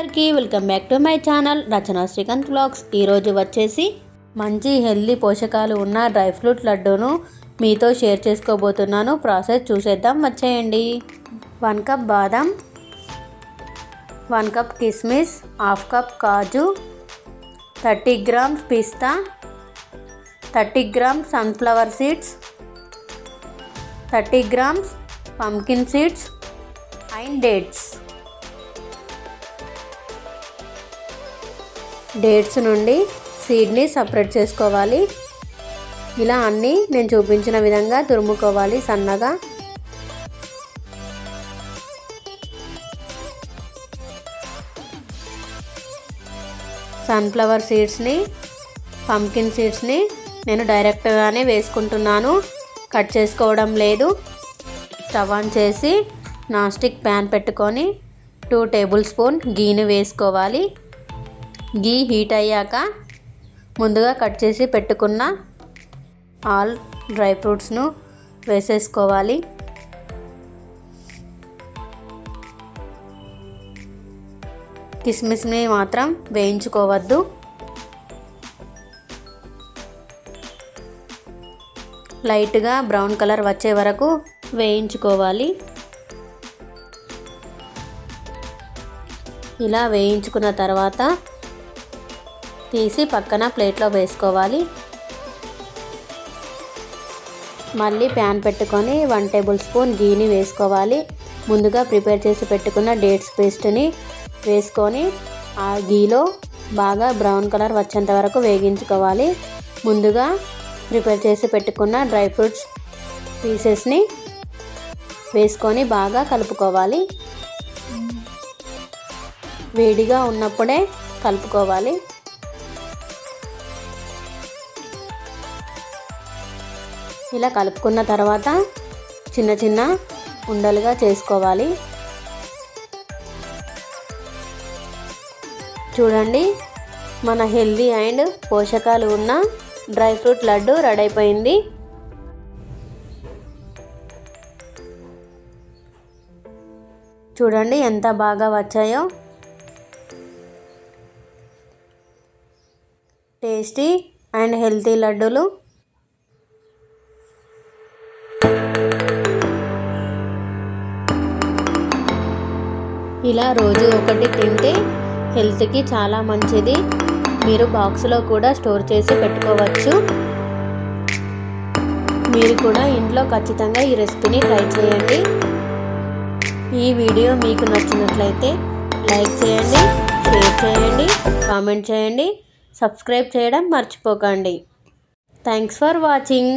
అందరికీ welcome back to my channel Rachana Srikanth blogs. ఈరోజు వచ్చేసి మంచి హెల్దీ పోషకాలు ఉన్న డ్రై ఫ్రూట్ లడ్డూను మీతో షేర్ చేసుకోబోతున్నాను. ప్రాసెస్ చూసేద్దాం వచ్చేయండి. వన్ కప్ బాదం వన్ కప్ కిస్మిస్ హాఫ్ కప్ కాజు thirty grams pista thirty grams sunflower seeds thirty grams pumpkin seeds and dates. Dates నుండి సీడ్ని సపరేట్ చేసుకోవాలి. ఇలా అన్నీ నేను చూపించిన విధంగా తురుముకోవాలి సన్నగా. సన్ఫ్లవర్ సీడ్స్ని పంకిన్ సీడ్స్ని నేను డైరెక్ట్గానే వేసుకుంటున్నాను. కట్ చేసుకోవడం లేదు. స్టవ్ ఆన్ చేసి నాస్టిక్ ప్యాన్ పెట్టుకొని టూ టేబుల్ స్పూన్ గీని వేసుకోవాలి. గీ హీట్ అయ్యాక ముందుగా కట్ చేసి పెట్టుకున్న ఆల్ డ్రై ఫ్రూట్స్ను వేసేసుకోవాలి. కిస్మిస్ని మాత్రం వేయించుకోవద్దు. లైట్గా బ్రౌన్ కలర్ వచ్చే వరకు వేయించుకోవాలి. ఇలా వేయించుకున్న తర్వాత తీసి పక్కన ప్లేట్లో వేసుకోవాలి. మళ్ళీ ప్యాన్ పెట్టుకొని వన్ టేబుల్ స్పూన్ గీని వేసుకోవాలి. ముందుగా ప్రిపేర్ చేసి పెట్టుకున్న డేట్స్ పేస్ట్ని వేసుకొని ఆ గీలో బాగా బ్రౌన్ కలర్ వచ్చేంత వరకు వేగించుకోవాలి. ముందుగా ప్రిపేర్ చేసి పెట్టుకున్న డ్రై ఫ్రూట్స్ పీసెస్ని వేసుకొని బాగా కలుపుకోవాలి. వేడిగా ఉన్నప్పుడే కలుపుకోవాలి. ఇలా కలుపుకున్న తర్వాత చిన్న చిన్న ఉండలుగా చేసుకోవాలి. చూడండి మన హెల్దీ అండ్ పోషకాలు ఉన్న డ్రై ఫ్రూట్ లడ్డు రెడీ అయిపోయింది చూడండి ఎంత బాగా వచ్చాయో. టేస్టీ అండ్ హెల్తీ లడ్డూలు. ఇలా రోజు ఒకటి తింటే హెల్త్కి చాలా మంచిది. మీరు బాక్స్లో కూడా స్టోర్ చేసి పెట్టుకోవచ్చు. మీరు కూడా ఇంట్లో ఖచ్చితంగా ఈ రెసిపీని ట్రై చేయండి. ఈ వీడియో మీకు నచ్చినట్లయితే లైక్ చేయండి షేర్ చేయండి కామెంట్ చేయండి సబ్స్క్రైబ్ చేయడం మర్చిపోకండి. Thanks for watching.